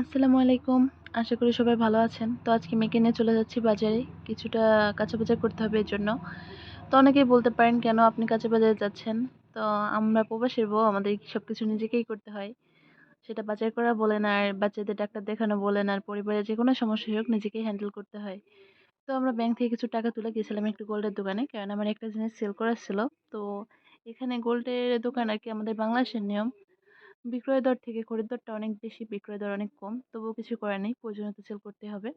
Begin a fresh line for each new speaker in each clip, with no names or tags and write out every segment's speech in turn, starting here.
আসসালামু আলাইকুম। আশা করি সবাই ভালো আছেন। তো আজকে মেয়েকে নিয়ে চলে যাচ্ছি বাজারে। কিছুটা কাঁচা বাজার করতে হবে এর জন্য তো অনেকেই বলতে পারেন, কেন আপনি কাঁচা বাজারে যাচ্ছেন? তো আমরা প্রবাসীর বউ, আমাদের সব কিছু নিজেকেই করতে হয়। সেটা বাজার করা বলেন আর বাচ্চাদের ডাক্তার দেখানো বলেন আর পরিবারের যে কোনো সমস্যা হোক নিজেকেই হ্যান্ডেল করতে হয়। তো আমরা ব্যাংক থেকে কিছু টাকা তুলে গেছিলাম একটু গোল্ডের দোকানে, কারণ আমার একটা জিনিস সেল করার ছিল। তো এখানে গোল্ডের দোকান আর কি আমাদের বাংলাদেশের নিয়ম। বিক্রয় দর থেকে খরিদ দরটা অনেক বেশি, বিক্রয় দর অনেক কম। তবুও কিছু করার নেই প্রয়োজনীয় তো সেল করতে হবে।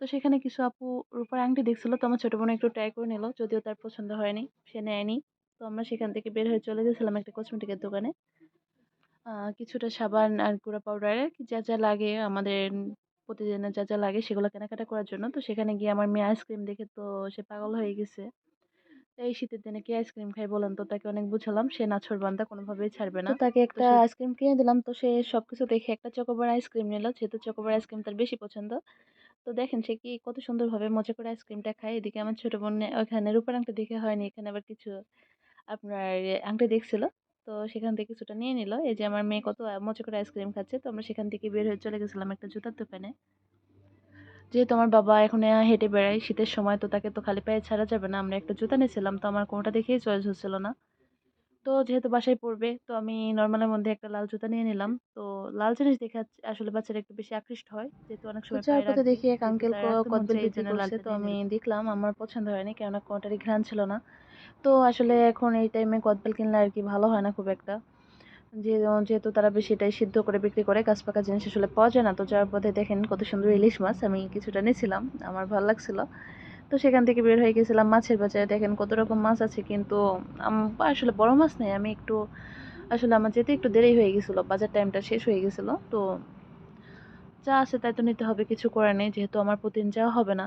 তো সেখানে কিছু আপু রূপার আংটি দেখছিল, তো আমার ছোটো বোন একটু ট্রাই করে নিল, যদিও তার পছন্দ হয়নি, সে নেয়নি। তো আমরা সেখান থেকে বের হয়ে চলে গেছিলাম একটা কসমেটিকের দোকানে। কিছুটা সাবান আর গুঁড়া পাউডার যা যা লাগে, আমাদের প্রতিদিনের যা যা লাগে সেগুলো কেনাকাটা করার জন্য। তো সেখানে গিয়ে আমার মেয়ে আইসক্রিম দেখে তো সে পাগল হয়ে গেছে। এই শীতের দিনে কি আইসক্রিম খাই বলেন তো? তাকে অনেক বুঝালাম। সে নাছোড়বান্দা কোনোভাবেই ছাড়বে না। তাকে একটা আইসক্রিম কিনে দিলাম। তো সে সবকিছু দেখে একটা চকোবার আইসক্রিম নিল। যেহেতু চকোবার আইসক্রিম তার বেশি পছন্দ। তো দেখেন সে কি কত সুন্দরভাবে মজা করে আইসক্রিমটা খায়। এদিকে আমার ছোটো বোন ওইখানে রূপার আংটি দেখে হয়নি। এখানে আবার কিছু আপনার আংটি দেখছিল। তো সেখান থেকে কিছুটা নিয়ে নিল। এই যে আমার মেয়ে কত মজা করে আইসক্রিম খাচ্ছে। তো আমরা সেখান থেকে বের হয়ে চলে গেছিলাম একটা জুতার দোকানে। যেহেতু আমার বাবা এখন হেঁটে বেড়ায় শীতের সময় তো তাকে তো খালি পায়ে ছাড়া যাবে না আমরা একটা জুতা নিয়েছিলাম তো আমার কোনোটা দেখেই চয়েস হচ্ছিল না। তো যেহেতু বাসায় পড়বে তো আমি নর্মালের মধ্যে একটা লাল জুতা নিয়ে নিলাম। তো লাল জিনিস দেখে আসলে বাচ্চারা একটু বেশি আকৃষ্ট হয় যেহেতু অনেক সময় চার পথে দেখি এক আঙ্কেল কদবেল বিক্রি করছে তো আমি দেখলাম আমার পছন্দ হয়নি কেননা কোনোটারই ঘ্রাণ ছিল না। তো আসলে এখন এই টাইমে কদবেল কিনলে আর কি ভালো হয় না খুব একটা। যে যেহেতু তারা এটাই সিদ্ধ করে বিক্রি করে গাছ পাকা জিনিস আসলে পাওয়া যায় না, তো যার পথে দেখেন কত সুন্দর ইলিশ মাছ, আমি কিছুটা নিয়েছিলাম, আমার ভালো লাগছিল। তো সেখান থেকে বের হয়ে গেছিলাম মাছের বাজারে, দেখেন কত রকম মাছ আছে, কিন্তু আসলে বড় মাছ নেই, আমি একটু, আসলে আমার যেতে একটু দেরি হয়ে গেছিল, বাজার টাইমটা শেষ হয়ে গেছিল, তো যা আছে তাই তো নিতে হবে, কিছু করার নেই, যেহেতু আমার প্রতিদিন যাওয়া হবে না।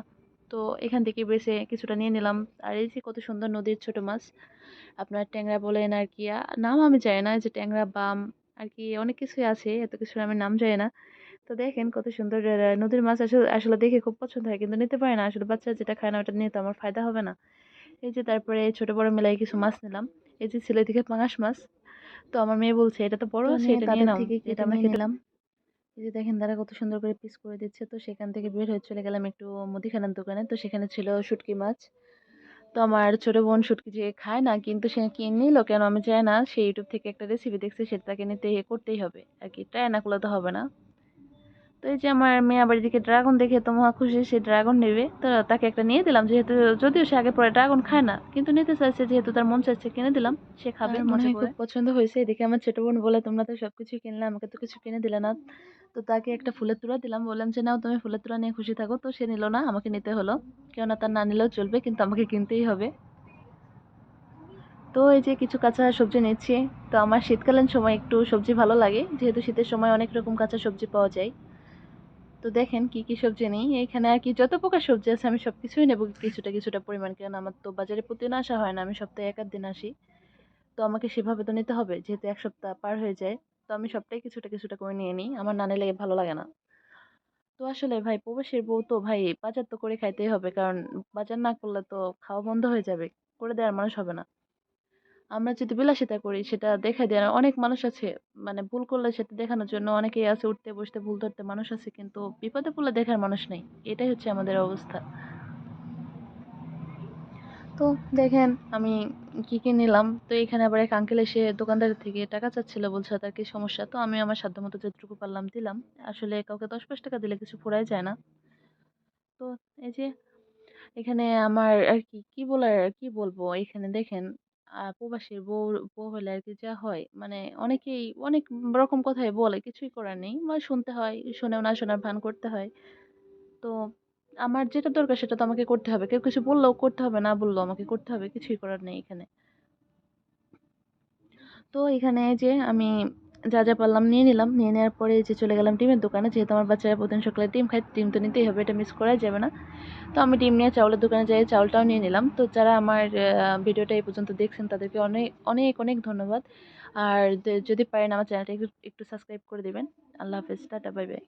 তো এখান থেকে বেছে কিছুটা নিয়ে নিলাম। আর এই যে কত সুন্দর নদীর ছোট মাছ আপনার ট্যাংরা বলেন আর কি নাম আমি জানি না যে ট্যাংরা বাম আর কি অনেক কিছুই আছে এত কিছুর আমি নাম জানি না। তো দেখেন কত সুন্দর নদীর মাছ আসলে আসলে দেখে খুব পছন্দ হয় কিন্তু নিতে পারে না। আসলে বাচ্চা যেটা খায় না ওটা নিয়ে তো আমার ফায়দা হবে না। এই যে তারপরে ছোট বড় মেলায় কিছু মাছ নিলাম। এই যে ছেলে দিকে পাঙাশ মাছ। তো আমার মেয়ে বলছে এটা তো বড় আছে এটা নিয়ে নাও এটা আমরা খেলাম এই যে দেখেন তারা কত সুন্দর করে পিস করে দিচ্ছে। তো সেখান থেকে বের হয়ে চলে গেলাম একটু মুদিখানার দোকানে। তো সেখানে ছিল শুটকি মাছ। তো আমার ছোটো বোন শুটকি যে খায় না কিন্তু সে কিনে নিল কেন আমি চাই না। সে ইউটিউব থেকে একটা রেসিপি দেখছে সেটা তাকে নিতে করতেই হবে। আর কি ট্রাই না করলে তো হবে না। তো এই যে আমার মেয়ে আবার এদিকে ড্রাগন দেখে তো মহা খুশি সে ড্রাগন নেবে। তো তাকে একটা নিয়ে দিলাম যেহেতু যদিও সে আগে পরে ড্রাগন খায় না কিন্তু নিতে চাইছে যেহেতু তার মন চাইছে কিনে দিলাম সে খাবে মনে হয় খুব পছন্দ হয়েছে। এদিকে আমার ছোটো বোন বলে তোমরা তো সব কিছু কিনলে আমাকে তো কিছু কিনে দিলে না। তো তাকে একটা ফুলের তোড়া দিলাম। বললাম যে, নাও, তুমি ফুলের তোড়া নিয়ে খুশি থাকো। তো সে নিল না, আমাকে নিতে হলো। কেননা তার না নিলেও চলবে, কিন্তু আমাকে কিনতেই হবে। তো এই যে কিছু কাঁচা সবজি নিচ্ছি। তো আমার শীতকালীন সময় একটু সবজি ভালো লাগে, যেহেতু শীতের সময় অনেক রকম কাঁচা সবজি পাওয়া যায়। তো দেখেন কি কি সবজি নেই। এখানে আর কি যত প্রকার সবজি আছে, আমি সব কিছুই নেব কিছুটা কিছুটা পরিমাণ। কেন আমার তো বাজারে প্রতিদিন আসা হয় না, আমি সপ্তাহে এক আধ দিন আসি। তো আমাকে সেভাবে তো নিতে হবে। যেহেতু এক সপ্তাহ পার হয়ে যায়, তো আমি সবটাই কিছুটা কিছুটা করে নিয়ে নিই। আমার না নিলে ভালো লাগে না। তো আসলে ভাই, প্রবাসীর বউ তো ভাই, বাজার তো করে খাইতেই হবে। কারণ বাজার না করলে তো খাওয়া বন্ধ হয়ে যাবে। করে দেওয়ার মানুষ হবে না। আমরা যদি বিলাসিতা করি, সেটা দেখাই দেওয়ার অনেক মানুষ আছে। মানে ভুল করলে সেটা দেখানোর জন্য অনেকেই আছে উঠতে বসতে, ভুল ধরতে মানুষ আছে। কিন্তু বিপদে পড়লে দেখার মানুষ নেই। এটাই হচ্ছে আমাদের অবস্থা। তো দেখেন, আমি কী কী নিলাম? তো এখানে আবার এক আঙ্কেল এসে দোকানদার থেকে টাকা চাচ্ছিল বলছে তার কি সমস্যা? তো আমি আমার সাধ্য মতো যতটুকু পারলাম দিলাম। আসলে কাউকে দশ পাঁচ টাকা দিলে কিছু ফুরাই যায় না। তো এই যে এখানে আমার আর কি, কী বলার আর কি বলব? এখানে দেখেন প্রবাসীর বউ বউ হলে আর কি যা হয় মানে অনেকেই অনেক রকম কথাই বলে, কিছুই করার নেই। মানে শুনতে হয়, শুনেও না শোনার ভান করতে হয়। তো আমার যেটা দরকার সেটা তো আমাকে করতে হবে। কেউ কিছু বললেও করতে হবে, না বললেও আমাকে করতে হবে, কিছুই করার নেই এখানে। তো এখানে যে আমি যা যা পারলাম নিয়ে নিলাম। নিয়ে নেওয়ার পরে যে চলে গেলাম ডিমের দোকানে। যেহেতু আমার বাচ্চারা প্রতিদিন সকালে ডিম খায়, ডিম তো নিতেই হবে, এটা মিস করা যাবে না। তো আমি ডিম নিয়ে চাউলের দোকানে যাই, চাউলটাও নিয়ে নিলাম। তো যারা আমার ভিডিওটা এই পর্যন্ত দেখছেন, তাদেরকে অনেক অনেক অনেক ধন্যবাদ। আর যদি পারেন আমার চ্যানেলটা একটু একটু সাবস্ক্রাইব করে দেবেন। আল্লাহ হাফেজ, টাটা বাই বাই